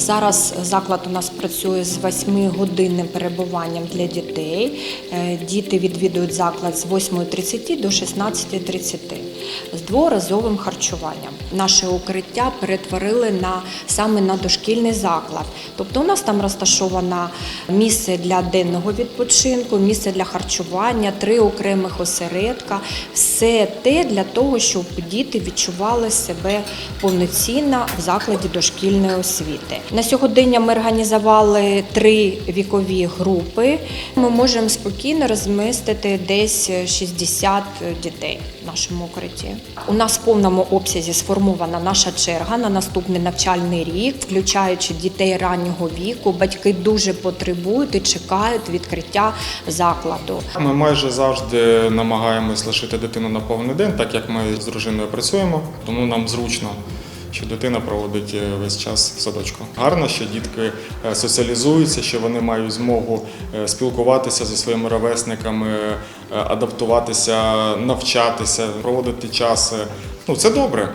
Зараз заклад у нас працює з 8-годинним перебуванням для дітей. Е, Діти відвідують заклад з 8.30 до 16.30 з дворазовим харчуванням. Наше укриття перетворили на саме на дошкільний заклад. Тобто у нас там розташовано місце для денного відпочинку, місце для харчування, три окремих осередка. Все те для того, щоб діти відчували себе повноцінно в закладі дошкільної освіти. На сьогодення ми організували три вікові групи. Ми можемо спокійно розмістити десь 60 дітей в нашому укритті. У нас в повному обсязі сформована наша черга на наступний навчальний рік, включаючи дітей раннього віку. Батьки дуже потребують і чекають відкриття закладу. Ми майже завжди намагаємось лишити дитину на повний день, так як ми з дружиною працюємо, тому нам зручно. Що дитина проводить е, весь час в садочку. Гарно, що дітки е, соціалізуються, що вони мають змогу е, спілкуватися зі своїми ровесниками, адаптуватися, навчатися, проводити час. Ну це добре.